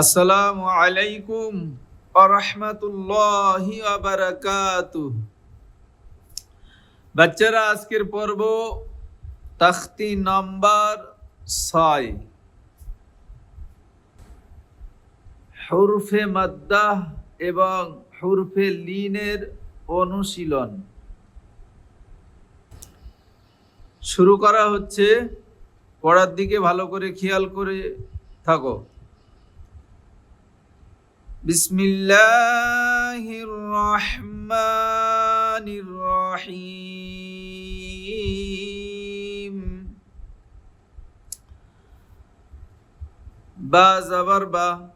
আসসালামু আলাইকুম আরহামতুল্লাহি বাচ্চারা, আজকের পর্ব তাখতি নাম্বার ছয়। হুরফে মাদ্দাহ এবং হুরফে লিনের অনুশীলন। শুরু করা হচ্ছে, পড়ার দিকে ভালো করে খেয়াল করে থাকো। بسم الله الرحمن الرحيم. با زبر با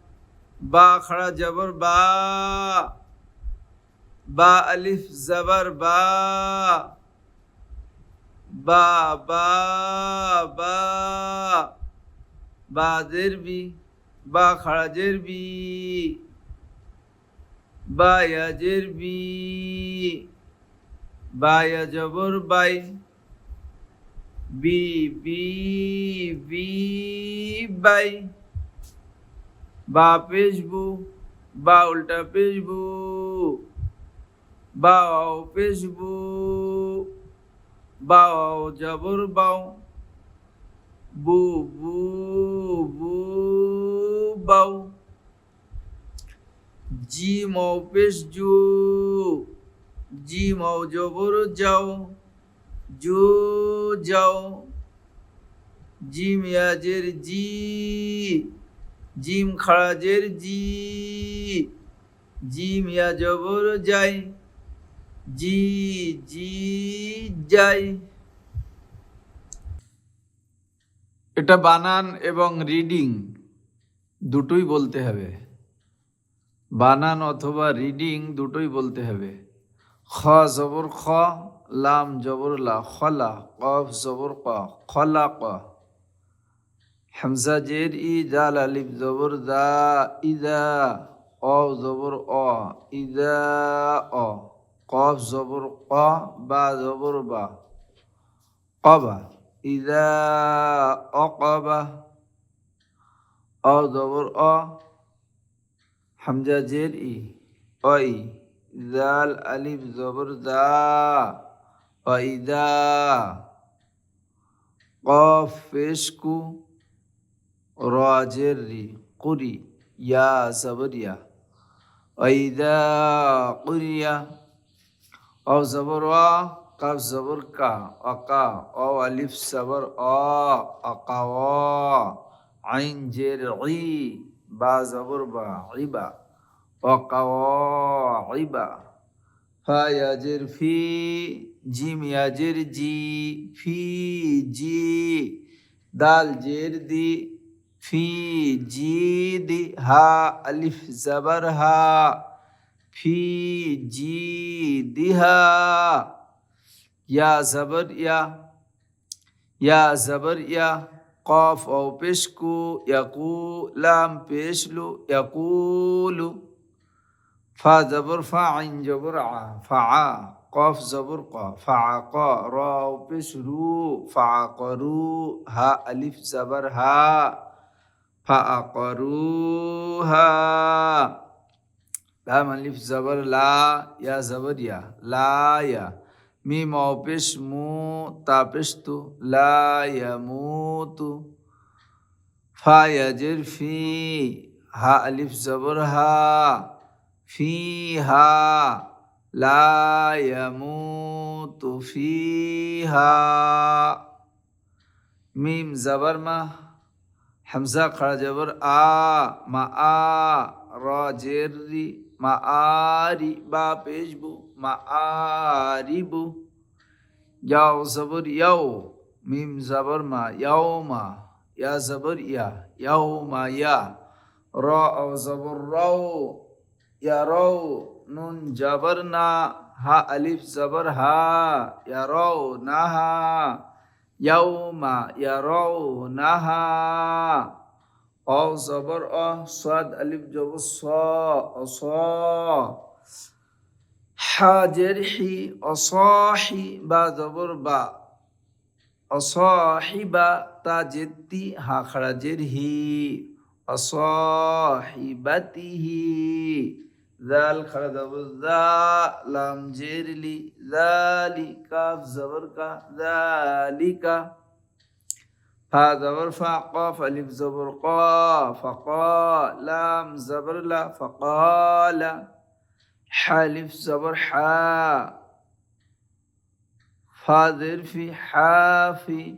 با خڑا جبر با با الف زبر با با با با با زر بی با خڑا جر বায়াজের বি, বায়া জবর বাই, বি বি বি, বাই। বা পেশবু বা উল্টা পেশবু বাও পেশবু বাও জবর বাও, বু বু বু বাউ জি মৌ পেশ জু। জি মৌ জবর যাও। জু যাও। জিম ইয়াজের জি। জিম খাড়াজের জি। জিম ইয়া জবর যাই। জি জি, যাই। এটা বানান এবং রিডিং দুটোই বলতে হবে। বানান অথবা রিডিং দুটোই বলতে হবে। খ জবর খ, লাম জবর লা, খলা, কফ জবর ক, খলা ক। হামজা জের ই, জাল আলিফ জবর দা, ইদা, অ জবর অ, ইদা, অ। কফ জবর ক, বা জবর বা। কবা, ইদা অকবা অ জবর অ হামজা জের ই। অই জাল আলিফ জবর দা অইদা কফ পেশকু রাজের রি, কুরি, ইয়া জবরিয়া অইদা কুরিয়া অ জবর অ, কাফ জবর কা, অকা, অ আলিফ জবর অ, অকা আইন জের ই। বা জবর বা ইবা অকাওয়াইবা ফা ইয়াজের ফি জিম ইয়াজের জি, ফি জি, দাল জের দি, ফি জি দি, হা, আলিফ জবর হা, ফি জি দিহা ইয়া জবর ইয়া ইয়া জবর ইয়া قاف أو بشكو يقول لام بيشلو يقول. فا زبر فا عين جبر ع فعا قاف زبر قا فعقا را بشرو فعقرو ها ألف زبر ها فأقروها لام ألف زبر لا يا زبر يا لا يا. মিম অপেশ মু তাপেস্তু লা ইয়ামুতু ফা হা আলিফ জবর হা ফি হা লা ইয়ামুতু ফি হা মিম জবর মা হামজা খড়া জবর আ মা আ র জের রি মা আরি বা পেশবু মা আরিবু ইয়াও জবর ইয়াও মিম জবর মা ইয়াও মা ইয়া জবর ইয়া ইয়াও মা ইয়া র আও জবর রাও ইয়া রাও নুন জবর না হা আলিফ জবর হা ইয়া রাও না হা ইয়াও মা ইয়া রাও না হা অ জবর অ সাদ আলিফ জবর স অস হাজের হি অসহি বা জবর বা অসহিবা তা জেদ্দি হা খাড়া জের হি অসহিবাতিহি জাল খারা জবর জা লাম জেরলি জালি حالف زبر حا. فاضر في حافي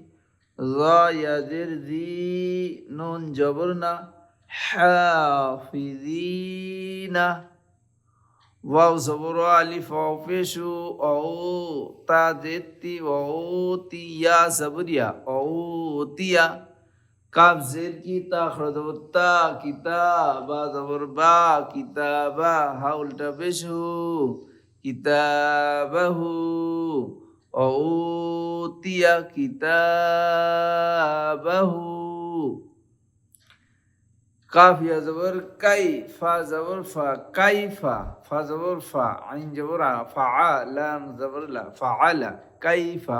ظا يدر ذي. نون جبرنا ذينا واو زبر ألف أو فيشو أو تا دیتی أو يا زبريا أو تیا কাপ জের কি তা খরদবত্তা কিতাবা জবর বা, কিতাবা হা উল্টা পেশু কিতাবাহু অউতিয়া কিতাবাহু কাফিয়া জবর কাই, ফা জবর ফা, কাইফা, ফা জবর ফা, আইন জবর ফা লাম জবর লা ফাআলা কাইফা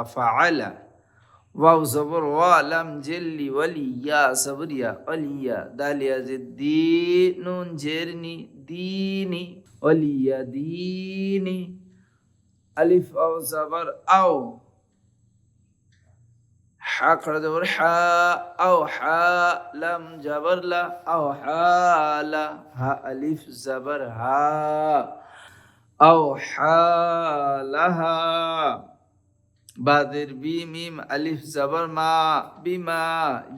ওয়াও, জবর, ওয়ালাম, জেল্লি, ওয়ালিয়া, সবরিয়া, অলিয়া, দালিয়া, যে দি নুন, জেরনি, দিনি, অলিয়া, দিনি, আলিফ আও জবর, আও, হা খড়া জবর, হা, আও, হা, লাম, জবর, লা, আও, হা, লা, হা, আলিফ, জবর, হা, আও, হা লাহা বাদের বি মিম আলিফ জাবার মা বিমা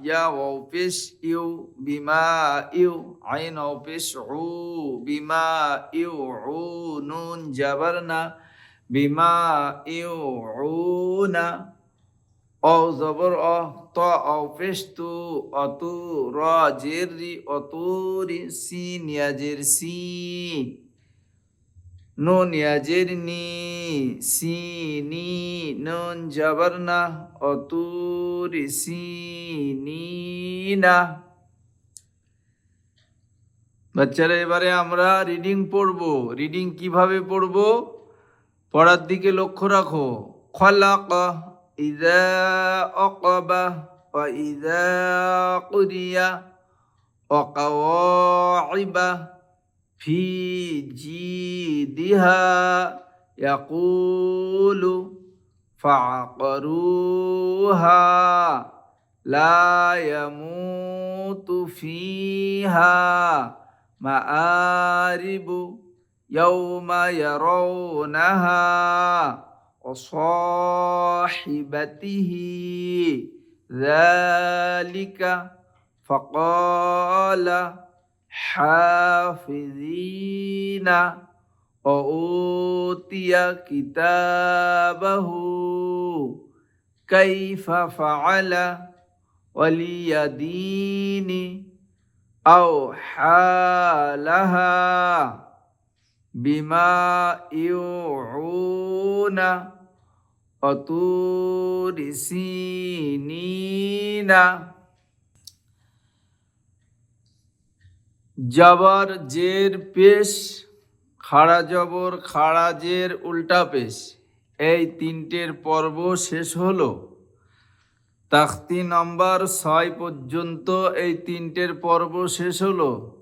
ইয়া ওয়াও পেশ ইউ বিমা ইউ আইন ওয়াও পেশ উ বিমা ইউ উ নুন জাবার না বিমা ইউ উ না। অ জবর অ ত অ পেশ তু অতু র জের রি অতুরি সিন ইয়াজের সি। নুন ইয়াজির নি সি নি নুন জবর না অতুর সি নি। না বাচ্চারা, এবারে আমরা রিডিং পড়ব। রিডিং কীভাবে পড়ব? পড়ার দিকে লক্ষ্য রাখো। খলাক, ইদা অকবা ইদা কুরিয়া অকাওয়াইবা في جيدها يقول فعقروها لا يموت فيها مآرب يوم يرونها وصاحبته ذلك فقال حافظين وأوتي كتابه كيف فعل ولي دين أو حالها بما يوعون وطور سينين জবর জের পেশ, খাড়া জবর, খাড়া জের, উল্টা পেশ। এই তিনটের পর্ব শেষ হলো। তাখতি নম্বর ছয় পর্যন্ত এই তিনটের পর্ব শেষ হলো।